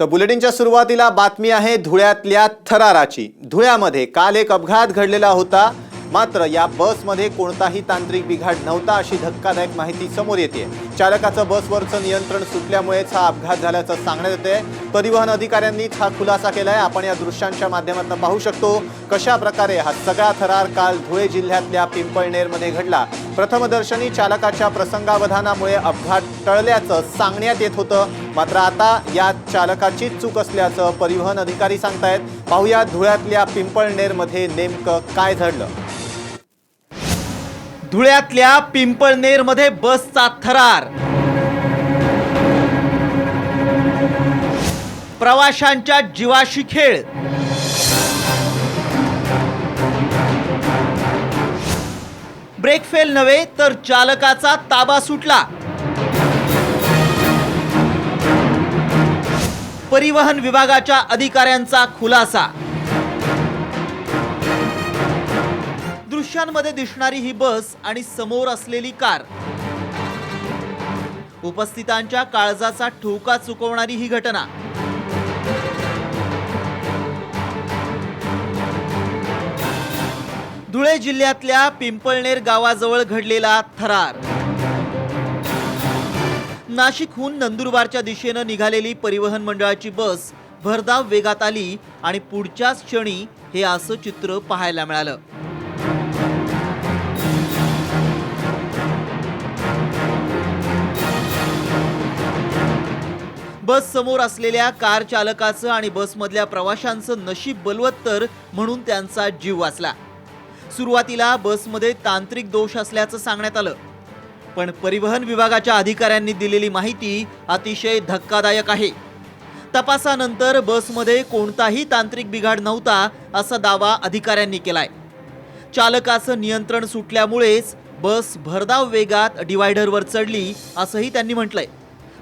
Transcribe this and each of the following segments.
तर बुलेटिनच्या सुरुवातीला बातमी आहे धुळ्यातल्या थराराची. धुळ्यामध्ये काल एक अपघात घडलेला होता. मात्र या बसमध्ये कोणताही तांत्रिक बिघाड नव्हता अशी धक्कादायक माहिती समोर येते. चालकाचं बसवरचं नियंत्रण सुटल्यामुळेच हा अपघात झाल्याचं सांगण्यात येते. परिवहन अधिकाऱ्यांनीच हा खुलासा केलाय. आपण या दृश्यांच्या माध्यमातून पाहू शकतो कशा प्रकारे हा सगळा थरार काल धुळे जिल्ह्यातल्या पिंपळनेरमध्ये घडला. प्रथमदर्शनी चालकाच्या प्रसंगावधानामुळे अपघात टळल्याचं सांगण्यात येत होतं. मात्र आता या चालकाचीच चूक असल्याचं परिवहन अधिकारी सांगतायत. पाहूया धुळ्यातल्या पिंपळनेरमध्ये नेमकं काय घडलं. धुळ्यातल्या पिंपळनेरमध्ये बसचा थरार. प्रवाशांच्या जीवाशी खेळ. ब्रेक फेल नव्हे तर चालकाचा ताबा सुटला. परिवहन विभागाच्या अधिकाऱ्यांचा खुलासा. दृश्यांमध्ये दिसणारी ही बस आणि समोर असलेली कार. उपस्थितांच्या काळजाचा ठोका चुकवणारी ही घटना. धुळे जिल्ह्यातल्या पिंपळनेर गावाजवळ घडलेला थरार. नाशिकहून नंदुरबारच्या दिशेनं निघालेली परिवहन मंडळाची बस भरधाव वेगात आली आणि पुढच्याच क्षणी हे असं चित्र पाहायला मिळालं. बस समोर असलेल्या कार चालकाचं आणि बसमधल्या प्रवाशांचं नशीब बलवत्तर म्हणून त्यांचा जीव वाचला. सुरुवातीला बसमध्ये तांत्रिक दोष असल्याचं सांगण्यात आलं. पण परिवहन विभागाच्या अधिकाऱ्यांनी दिलेली माहिती अतिशय धक्कादायक आहे. तपासानंतर बसमध्ये कोणताही तांत्रिक बिघाड नव्हता असा दावा अधिकाऱ्यांनी केलाय. चालकाचं नियंत्रण सुटल्यामुळेच बस भरधाव वेगात डिवायडरवर चढली असंही त्यांनी म्हटलंय.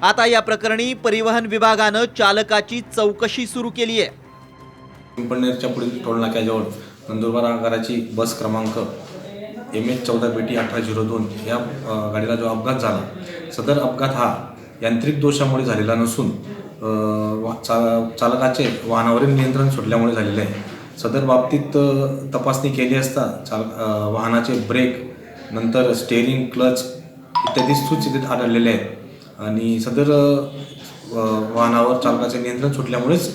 आता या प्रकरणी परिवहन विभागानं चालकाची चौकशी सुरू केली आहे. पिंपळनेरच्या पुढील टोलनाक्याजवळ नंदुरबार आगाराची बस क्रमांक एम एच चौदा पेटी अठरा झिरो दोन या गाडीला जो अपघात झाला सदर अपघात हा यांत्रिक दोषामुळे झालेला नसून वा- चा चालकाचे वाहनावरील नियंत्रण सुटल्यामुळे झालेले आहे. सदर बाबतीत तपासणी केली असता चाल वाहनाचे ब्रेक नंतर स्टेअरिंग क्लच इत्यादी सुस्थितीत आढळलेले आहेत. आणि सदर वाहनावर चालकाचे नियंत्रण सुटल्यामुळेच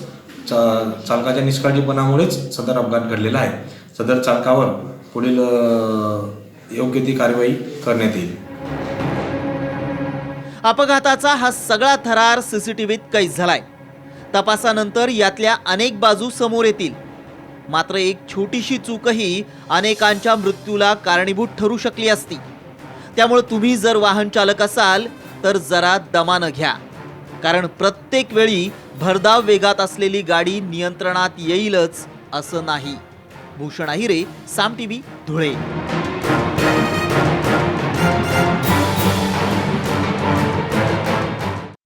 चा चालकाच्या निष्काळजीपणामुळेच सदर अपघात घडलेला आहे. सदर चालकावर पुढील योग्य ती कारवाई करण्यात येईल. अपघाताचा हा सगळा थरार सीसीटीव्हीत कैद झालाय. तपासानंतर यातल्या अनेक बाजू समोर येतील. मात्र एक छोटीशी चूकही अनेकांच्या मृत्यूला कारणीभूत ठरू शकली असती. त्यामुळे तुम्ही जर वाहन चालक असाल तर जरा दमानं घ्या. कारण प्रत्येक वेळी भरधाव वेगात असलेली गाडी नियंत्रणात येईलच असं नाही. भूषण अहिरे साम टीव्ही धुळे.